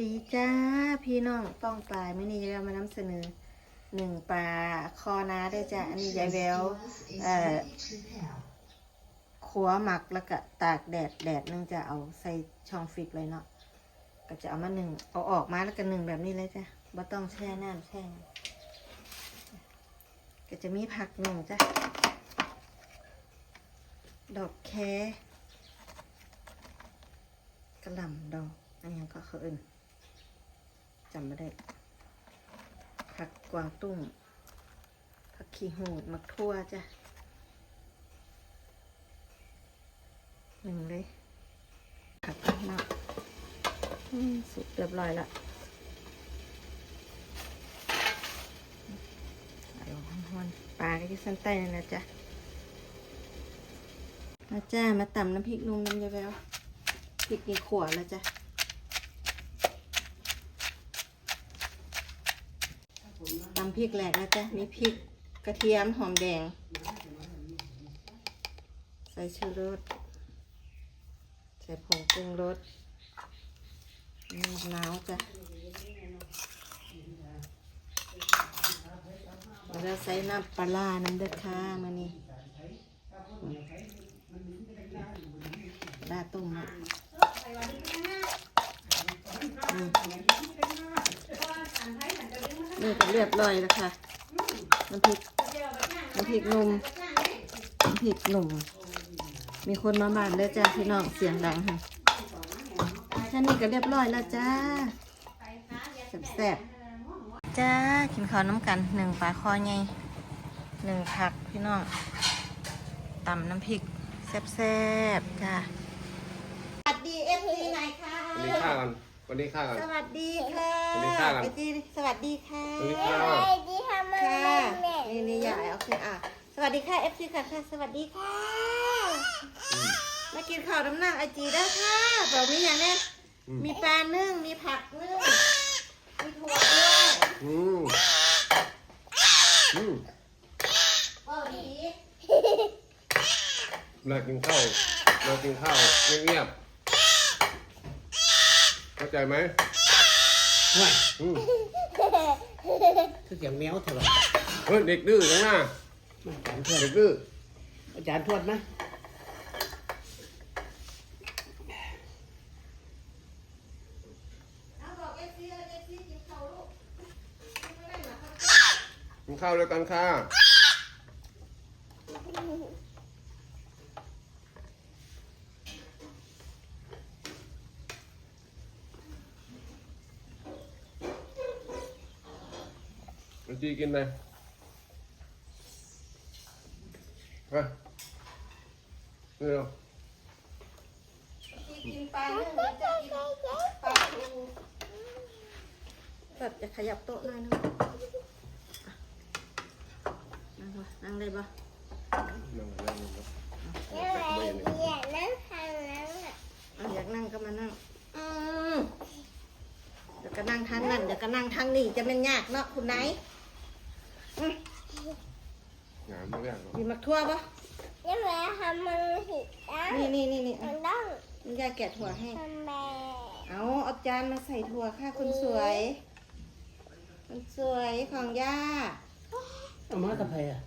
ดีจ้าพี่น้องป้องปลายไม่นี่เรามานำเสนอหนึ่งปลาคอนาได้วยจ้ะอันนี้ยายแววเอ่อขัวหมักแล้วก็ตากแดดแดดนึงจะเอาใส่ช่องฟิตไว้เนาะก็จะเอามาหนึ่งเอาออกมาแล้วก็หนึ่งแบบนี้เลยจ้ะบ่ต้องแช่น้ำแช่งก็จะมีผักหนึ่งจ้ะดอกแคกระหล่ำดอกอันยังก็เขาเอื่น จำไม่ได้ ผักกวางตุ้ง ผักขี้หูดมักทั่วจ้ะหนึ่งเลยผักข้างนอกสุกเรียบร้อยละเอาลงห้อนปลาก็ยสั้นใต้นั่นนะจ๊ะมาจ้า มาตำน้ำพริกนุ่มน้ำยาแววพริกนี่ขวแล้วจ้ะำพริกแหลกนะจ๊ะมีพริกกระเทียมหอมแดง ใส่ชูรส ใส่ผงปรุงรสมะนาวจ้ะแล้วใส่น้ำปลาน้ำเด้อค่ะมานี่ปลาร้าต้มอะอืม นี่ก็เรียบร้อยแล้วค่ะน้ำพริกน้ำพริกหนุ่มน้ำพริกหนุ่ม มีคนมาบ้านแล้วจ้าพี่น้องเสียงดังค่ะแค่นี้ก็เรียบร้อยแล้วจ้าแซ่บๆจ้ากินข้าวน้ำกันหนึ่งปลาคอไงหนึ่งผักพี่น้องตำน้ำพริกแซ่บๆจ้าสวัสดีเอฟซีไหนคะวันนี้ข้ากัน วันนี้ข้ากันสวัสดีค่ะสวัสดีค่ะเอฟซีสวัสดีค่ะวันนี้ข้าที่ทำมาค่ะแม่นี่นี่ใหญ่โอเคอะสวัสดีค่ะ FC ค่ะค่ะ สวัสดีค่ะมากินข้าวน้ำหนักไอจีได้ค่ะบอกมีอย่างเนี้ยมีปลานึ่งมีผักนึ่งมีถั่วด้วยอืมอืมเออดีเรากินข้าวเรากินข้าวเงียบๆ เข้าใจไหมว้ายอืมคือเสียงแมวเถอะวะเฮ้ยเด็กดื้อจังหน้าอาจารย์ทวดเด็กดื้ออาจารย์ทวดนะเอาบอก FC เลย FC กินข้าวลูกไม่ได้หรอกค่ะกินข้าวแล้วกันค่ะ มันจีกินเลยไปนี่เรากินปลานึ่งหรือจะกินปลาทูแบบจะขยับโต๊ะหน่อยนึงนั่งวะนั่งได้ปะนั่งนั่งนั่งแม่แม่เดียนั่งทางนั้นอะเอาอยากนั่งก็มานั่งอืมเดี๋ยวก็นั่งทางนั้นเดี๋ยวก็นั่งทางนี้จะเป็นยากเนาะคุณไหนอืม งานไม่ยากหรอกมีมักทั่วปะแม่แม่ทำมันผิดนะนี่นี่นี่นี่มัอะนต้องนี่ยายแกะถั่วให้ ทำแม่เอาเอาจานมาใส่ถั่วค่ะคนสวย คนสวยของย่า เอามากับใครอะ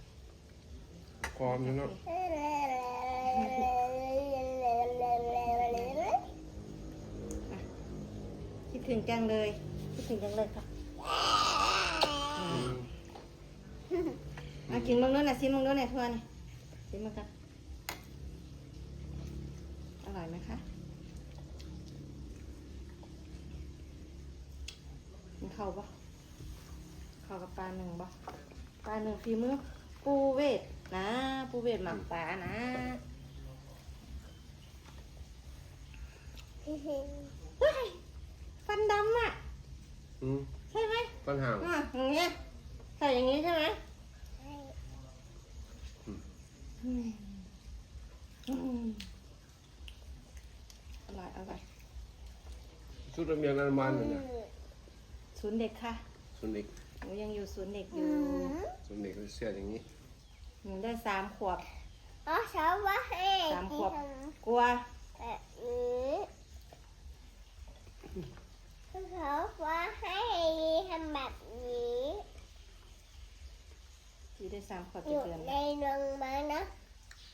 พร้อมแล้วเนาะคิดถึงจังเลย คิดถึงจังเลยค่ะ เอากินมังนู้นน่ะซิมังนู้นน่ะทั่วนี่ซิมังกันอร่อยไหมคะกินข้าวปะข้าวกับปลาหนึ่งปะปลาหนึ่งฝีมือปูเวทนะปูเวทหมักปลานะเฮ้ยฟันดำอะอืมใช่ไหมปัญหาอะอย่างเงี้ยใส่อย่างงี้ใช่ไหม อร่อยอร่อยชุดระเบียงนันมันเนี่ยศูนย์เด็กค่ะส่วนเด็กหนูยังอยู่ศูนย์เด็กอยู่ส่วนเด็กเสื้ออย่างนี้หนูได้สามขวบอ๋อชอบว่าให้สามขวบกลัวแบบนี้เขาว่าให้ทำแบบ นี้จีได้สามขวบอเจ็ดยู่เดือนในโรงพยาบาลนะ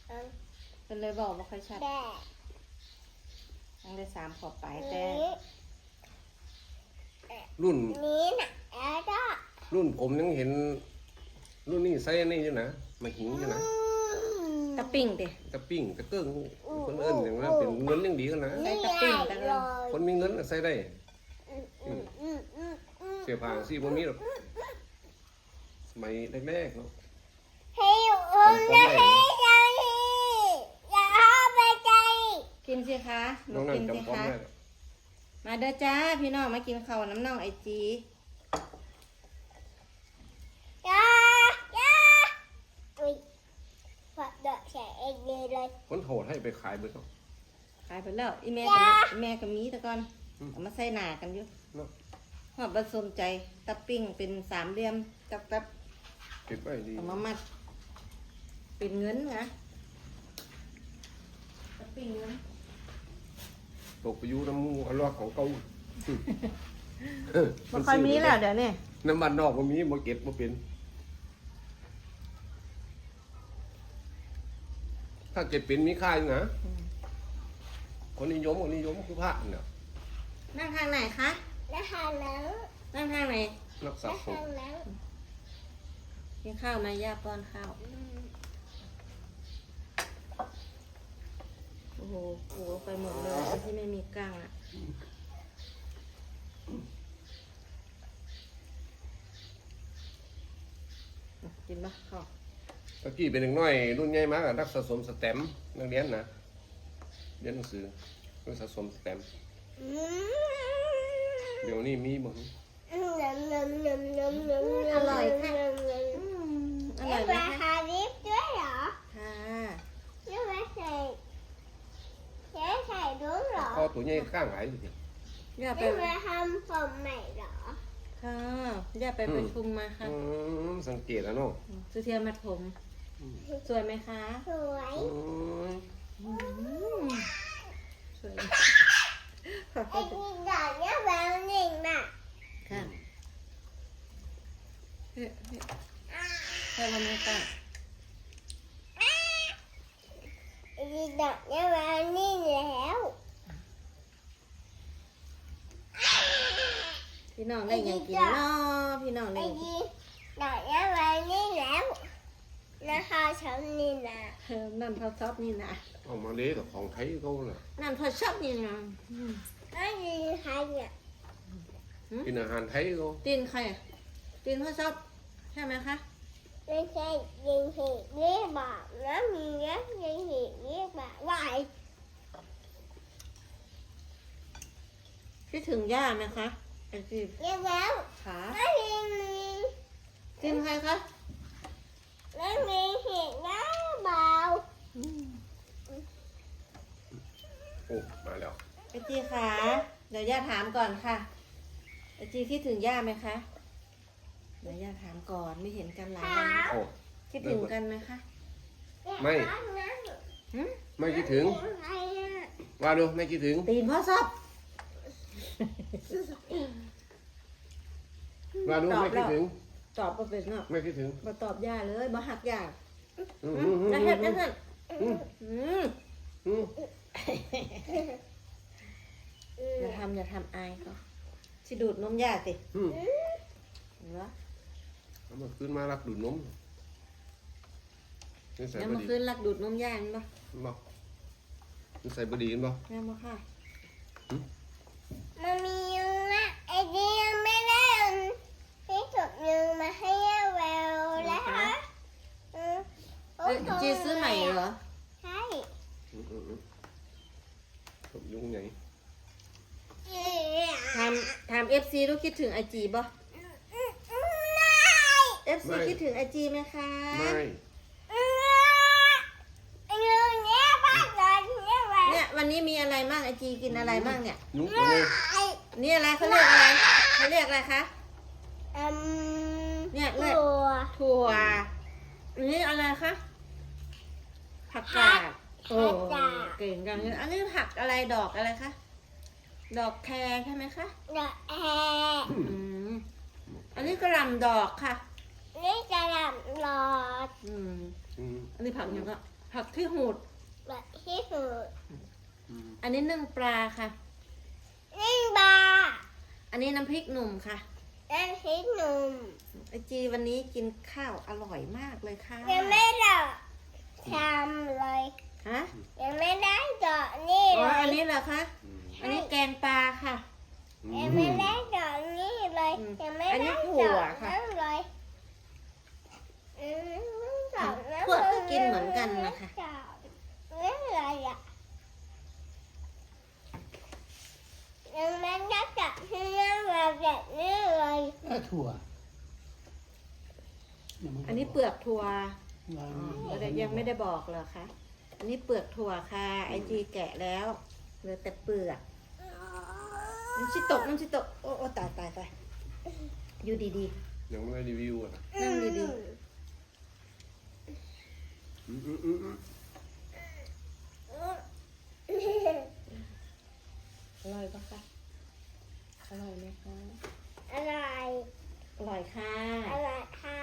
อืมเป็นเลยบอกว่าค่อยชัดแต่ยังได้สามขวบไปแต่นี้รุ่นนี้นะแล้วก็รุ่นผมยังเห็น รุ่นนี้ใส่อันนี่อยู่นะมาหิงอยู่นะตะปิ่งดิตะปิ้งตะเกิ้งคนเอิ้นอย่างนั้นเป็นเงินยังดีกันนะใส่ตะปิ้งกันเลย คนมีเงินน่ะใส่ได้ อืมอืมอืมอืมอืมเสียผ้าสิบ่มีหรอก สมัยแรกๆเนาะให้อุ้มนะให้ใจอย่าเข้าไปใจกินสิคะหนูน้องนั่กินนสิจำความคะได้มาเด้อจ้าพี่น้องมากินข้าวน้ำน่องไอจีอย่าอย่าอุ้ยฝัดเดาะใส่เองเลยเลย คนโหดให้ไปขายเบิดเนาะ ขายไปแล้วอีแม่จ้ากับอีแม่กับมีแต่ก่อนอืม เอามาใส่หนากันอยู่เนาะหอดผสมใจตะปิ้งเป็นสามเหลี่ยมจับตับเก็บไว้ดีเอามามัดเป็นเงินนะตะปิ้งเงินตกไปอยู่น้ำมูอันลอกของเก่ามันค่อยมีแล้วเดี๋ยวนี้น้ำมันนอกบ่มีบ่เก็บบ่เป็น ถ้าเก็บเป็นมีค่าอยู่นะคนนิยมคนนิยมคือพระเนี่ยนั่งทางไหนคะนะคะแล้วนั่งทางไหนรักษานะศคะพแล้ว กินข้าวไหมย่าป้อนข้าว โอ้โหโอ้โหไปหมดเลยไอ้ที่ไม่มีกล้างอะ กินปะข้าวตะกี้เป็นเด็กน้อยรุ่นใหญ่มากอะนักสะสมสแตมป์นักเรียนนะเรียนหนังสือนักสะสมสแตมป์อืมเดี๋ยวนี้มีบ่นมนมนมนมนมนมอร่อยค่ะ นมนม อืมอ เรี ร่ ย อย ก ไหม ว่า คะ ฮาริฟด้วยเหรอ ค่ะ เรียกว่าใส่ใช้ใส่ดุ้งเหรอ คอ ตัวใหญ่ข้างหลายอยู่ดิย่าไปเรียกว่าทำผมใหม่เหรอค่ะ ย่าไปประชุมมาค่ะอืมสังเกตแล้วเนาะสุเทียนมัดผมสวยไหมคะสวยอืมอืมสวยไอ้ที่ดอกเนี่ยแววหนึ่งน่ะค่ะเฮ้ยเฮ้ยใช่วันนี้กันไอ้ที่ดอกเนี่ยแววนี่แล้ว พี่น้องได้หยังกินเนาะพี่น้องไอ้ได้หยังกินที่ดอกเนี่ยแววนี่แล้วนะคะฉันนี่นะเออนั่นพอชอบนี่นะเอามาเละกับของไทยเขาน่ะนั่นพอชอบนี่นะอืมไอ้ที่ใครเนี่ยกินอาหารไทยเขาตีนใครอะตีนพอชอบใช่ไหมคะไม่ใช่ยิงหีเรียกบอกนะมีเนี้ยยิงหีเรียกบอกว่าไอ้คิดถึงย่าไหมคะ ไอ้จีเรียกแล้วขาไม่มีมีตีนใครคะไม่มีหีนะเบาอืมโอ้มาแล้วไอ้จีขาเดี๋ยวย่าถามก่อนค่ะไอ้จีคิดถึงย่าไหมคะ เดี๋ยวย่าถามก่อนไม่เห็นกันหลายวันโอ้คิดถึงกันไหมคะไม่หืมไม่คิดถึงใครอะว่าดูไม่คิดถึงตีนพ่อชอบ ว่าดูไม่คิดถึง ตอบมาเป็นเนาะไม่คิดถึงมาตอบย่าเลยมาหักย่าอืมอือืมมอืมจะเห็ดจะเห็ดอืมอืมอืมอย่าทำอย่าทำอายเขาสิดูดนมย่าสิอืมเห็นปะเอามาขึ้นมารักดูดนมนี่ใส่แล้วบเมื่อดีคืนรักดูดนมย่าเห็นปะบ่นี่ใส่บดีเห็นบ่แม่มาค่ะมันมียุงนะไอ้ที่ยังไม่ได้เอาที่สุดยุงมาให้แววแล้วฮะอืม เอ้ยจีซื้อใหม่เหรอ ใช่อืมอืมอืมตบยุงใหญ่ทำทำเอฟซีรู้คิดถึงไอจีบ่เอฟซีคิดถึงไอจีไหมคะ ไม่ยุงเนี่ยบ้านเราเนี่ยแววเนี่ยวันนี้มีอะไรบ้างไอจีกินอะไรบ้างเนี่ย ยุงตัวนี้ไอ้นี่อะไรเขาเรียกอะไรเขาเรียกอะไรคะอืมเนี่ยเนี่ยตัวถั่วอันนี้อะไรคะ ผักกาดโอ้เก่งจังเลยอันนี้ผักอะไรดอกอะไรคะ ดอกแครใช่ไหมคะดอกแอร์อืมอันนี้กระหลำดอกค่ะนี่จะลำหลอดอืมอืมอันนี้ผักยังก็ผักที่หูดแบบที่สุดอืมอันนี้นึ่งปลาค่ะนี่บาอันนี้น้ำพริกหนุ่มค่ะนั่นที่หนุ่มไอจีวันนี้กินข้าวอร่อยมากเลยค่ะยังไม่หลอด ทำเลยฮะยังไม่ได้ดอกนี่อ๋อเลอันยนี้เหรอคะ อันนี้แกงปลาค่ะ ยังไม่ได้ดอกนี่เลยอืมยังไม่อันนี้ได้ถั่ดวอกค่ะ นั่นเลยอืมดอกนั้นพวกก็กินเหมือนกันนะคะดอกนั่นเลยอะยังไม่ได้ดอกที่นั่นแบบนี้เลยเออถั่วเดี๋ยวมัอันนี้เปลือกถั่ววางอ๋อ แต่ยังไม่ได้บอกเหรอคะ อันนี้เปลือกถั่วค่ะ ไอจีแกะแล้วเหลือแต่เปลือกน้ำชิตกน้ำชิตกโอ้โอ้ตายตายตายอยู่ดียังไม่ได้รีวิวอะๆนั่งดีอืมอืมอืมอืมๆอร่อยปะคะอร่อยไหมคะอะไรอร่อยค่ะอะไรค่ะ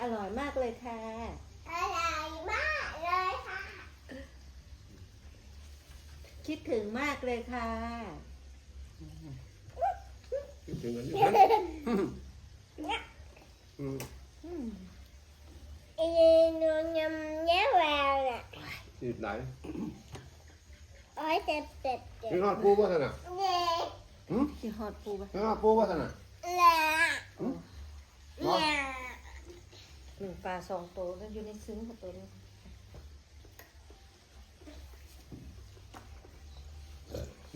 อร่อยมากเลยค่ะ อะไรมากเลยค่ะ คิดถึงมากเลยค่ะ คิดถึงกันอยู่นะอืมอืมอืมอีนูยำเนี้ยแววน่ะนี่ไหนโอ้ยเจ็บเจ็บเจ็บนี่ทอดปูป่ะท่านน่ะเด็กหืมที่ฮอดปูปะนี่ทอดปูป่ะท่านน่ะแหละหืมเนี่ยหนึ่งปลาสองตัวแล้วอยู่ในซึ้งกับตัวนี้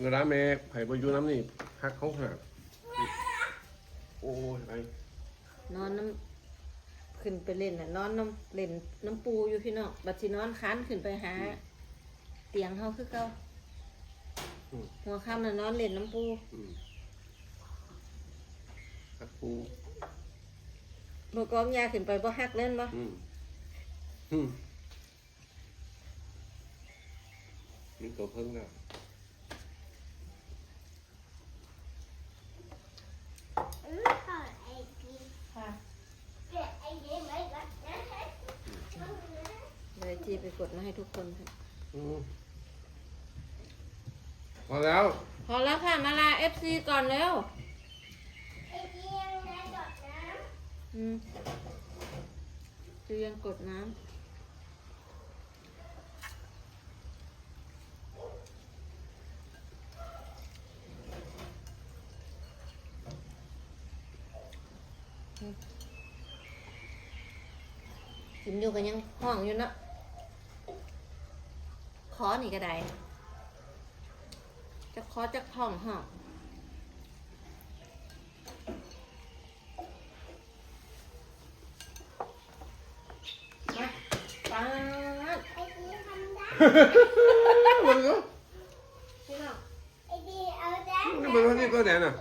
เงินร้านแม่ไผ่บอยูน้ำนี่หักเขาขนาดโอ้ยไอ้นอนน้ำขึ้นไปเล่นน่ะนอนน้ำเล่นน้ำปูอยู่พี่น้องบัดสินอนค้านขึ้นไปหา เตียงเฮาคือเก่าหัวค่ำน่ะนอนเล่นน้ำปูอืมหักปูเมื่อกองยาขึ้นไปบ่ฮักเล่นบ่อืมอืมนี่ตัวเพิ่งนะ อืมขอไอ้กี ค่ะ เก็บไอ้กีไว้ก่อนนะเลยจีไปกดมาให้ทุกคนค่ะ อืมพอแล้ว พอแล้วค่ะ มาลา FC ก่อนเร็วไอ้กียังได้ดอกน้อืมจูยังกดน้ำ อยู่กันยังห้องอยู่เนาะขอนี่ก็ได้จะขอจะห้องห้องมาปาดำไอ้กีทำได้มันก็พี่น้องไอ้กีเอาได้มันก็ที่ก็แน่น่ะ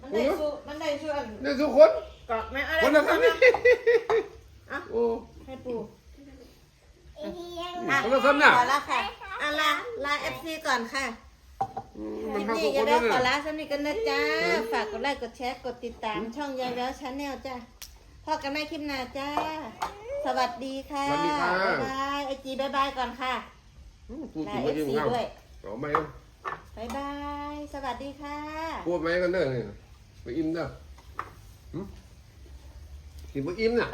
มันได้สู้มันได้สู้อันนี่ทุกคนกรอกไหมอะไรคนละคำนี่ อะโอ้ให้ปูไอ้กียังอะคนละคำน่ะขอละค่ะอะลาลาเอฟซีก่อนค่ะอืมคมันลิปทำนี้ทุกอคย่านลืนั่มนขอน่ะลาสำนิทกันนะจ๊ะ ฝากกดไลค์กดแชร์กดติดตามช่องยายแววชาแนลจ้ะพอกันใหม่คลิปหน้าจ้า สวัสดีค่ะสวัสดีค่ะ บ๊ายบายไอจีบ๊ายบายก่อนค่ะอืมกูลากินเอไม่ฟกินซีข้าวด้วยเอาไหมบ๊ายบาย สวัสดีค่ะ พูดไหมกันเด้อนี่ไปอิ่มเด้อหึกินบ่อิ่มน่ะ